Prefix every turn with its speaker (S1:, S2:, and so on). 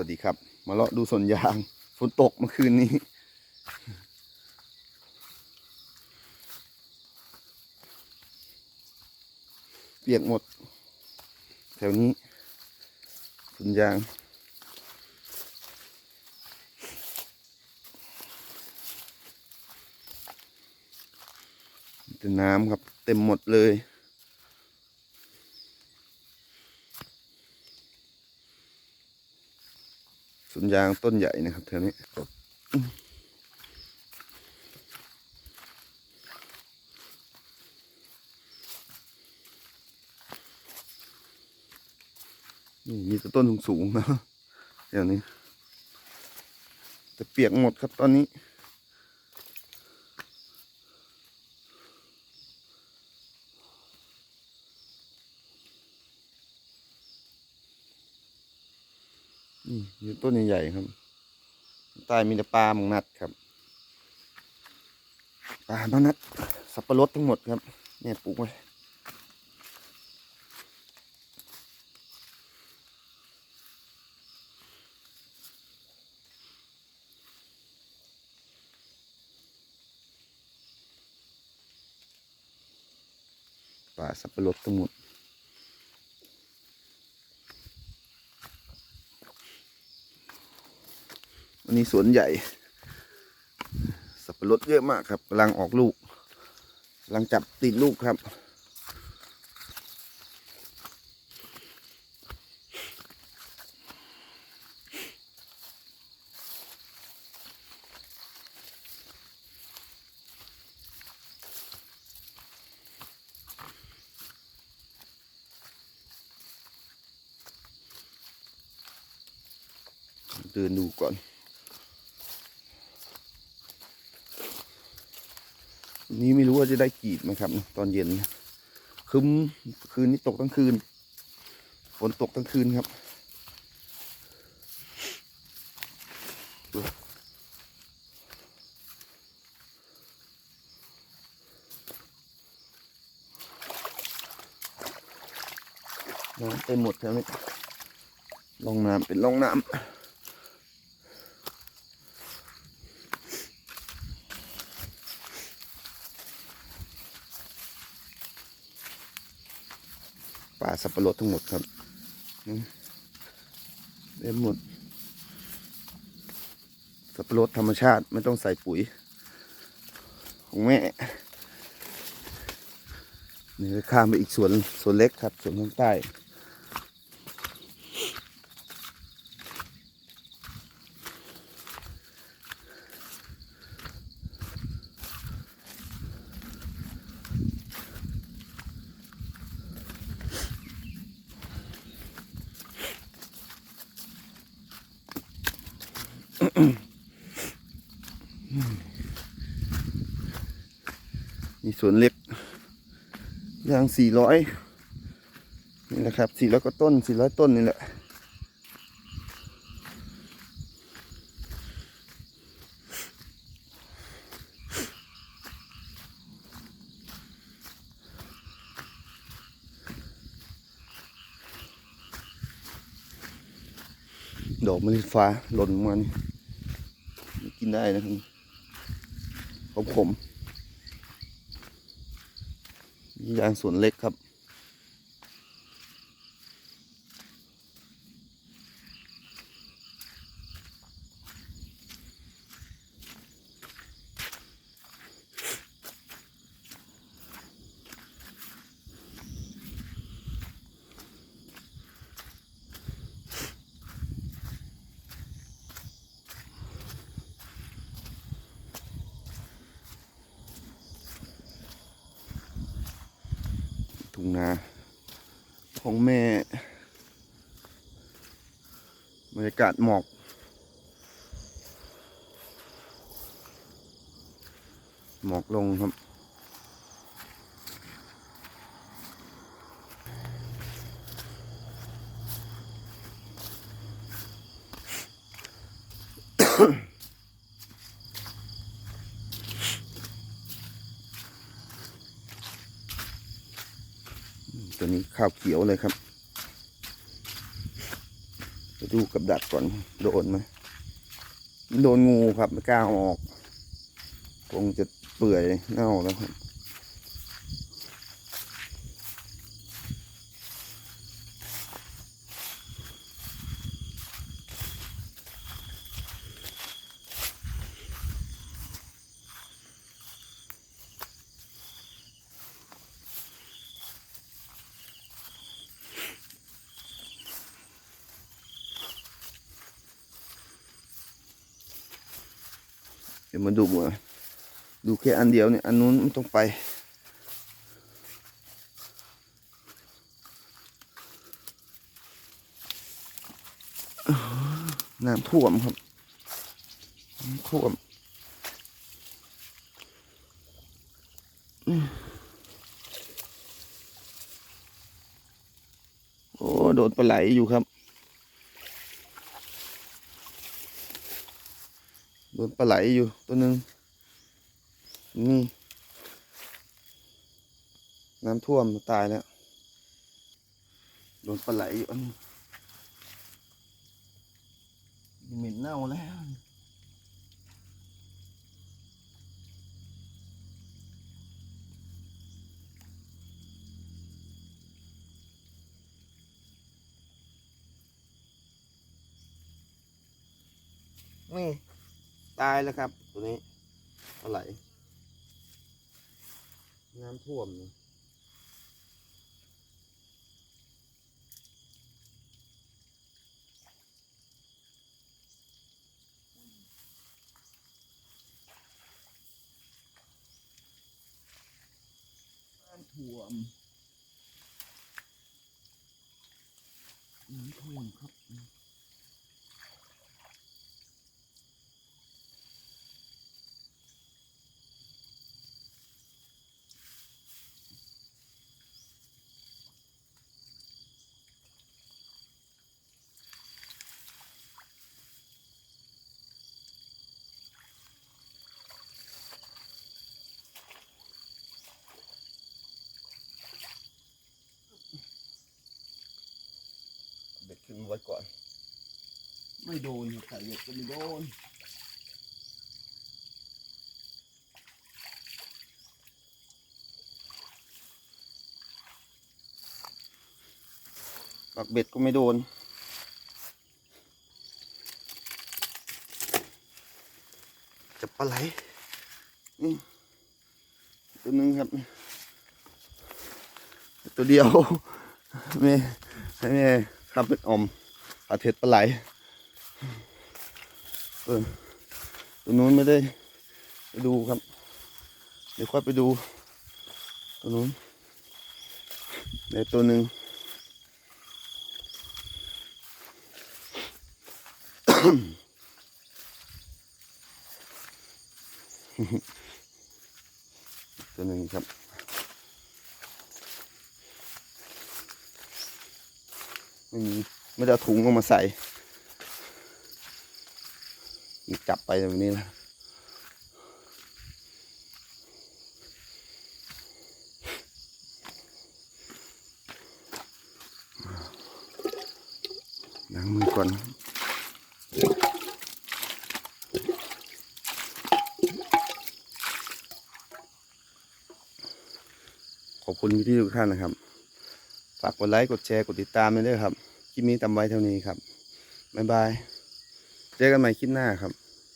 S1: วัสดีครับ มาเลาะดูสวนยางฝนตกเมื่อคืนนี้ เปียกหมด แถวนี้สวนยาง แต่น้ำครับ เต็มหมดเลย สวน ยางต้นใหญ่นะครับแถวนี้นี่มีแต่ต้นสูงๆนะแถวนี้ จะเปียกหมดครับตอนนี้ นี่ต้นใหญ่ๆครับ ใต้มีแต่ปลามองนัดครับ ปลามองนัด สับปะรดทั้งหมดครับ เนี่ยปลูกไว้ปลาสับปะรดทั้งหมด วันนี้สวนใหญ่ สับปะรดเยอะมากครับกำลังออกลูกกำลังจับติดลูกครับเดินดูก่อ นี้ไม่รู้ว่าจะได้กรีดไหมครับ ตอนเย็นคืมคืนนี้ตกทั้งคืนฝนตกทั้งคืนครับน้ำเต็มหมดแล้วนี่ลงน้ำเป็นลงน้ำ ป่าสับปะรดทั้งหมดครับเต็มหมด สับปะรดธรรมชาติไม่ต้องใส่ปุ๋ย ของแม่ นี่ข้ามไปอีกสวนสวนเล็กครับสวนข้างใต้ สวนเล็กยางสี่ร้อยนี่แหละครับสี่ร้อยก็ต้นสี่ร้อยต้นนี่แหละดอกมะลิฟ้าหล่นมานี่กินได้นะครับขมขมๆนี่ ยางสวนเล็กครับ ทุ่งนาของแม่บรรยากาศหมอกหมอกลงครับ ตัวนี้ข้าวเขียวเลยครับไปดูกับดักก่อนโดนไหมโดนงูครับไม่กล้าอาออกคงจะเปื่อยเน่าแล้วครับ ดี๋ยวมาดูอะดูแค่อันเดียวเนี่ยอันนู้นไม่ต้องไป น้ำท่วมครับท่วมโอ้ โดนปลาไหลอยู่ครับ โดนปลาไหลอยู่ตัวหนึ่งนี่ น้ำท่วมตายแล้ว โดนปลาไหลอยู่อันนี้เหม็นเน่าแล้วนี่ ตายแล้วครับ ตัวนี้ปลาไหลน้ำท่วมนะน้ำท่วม น้ำท่วมครับ ไว้ก่อน ไม่โดนใส่เบ็ดก็ไม่โดนปักเบ็ดก็ไม่โดน จับปลาไหลนี่ตัวหนึงครับ ตัวเดียวแม่ให้แม่ ทำเป็นออมผัดเผ็ดปลาไหลเออตัวนู้นไม่ได้ไปดูครับ เดี๋ยวค่อยไปดูตัวนู้นเดี๋ยวตัวหนึ่งตัวหนึ่งครับ ไม่มีไม่ได้เอาถุงออกมาใส่จับไปแบบนี้นะล้างมือก่อนขอบคุณพี่ทุกท่านนะครับ ฝากกดไลค์ กดแชร์ กดติดตามด้วยครับ คลิปนี้ทำไว้เท่านี้ครับบ๊ายบาย เจอกันใหม่คลิปหน้าครับ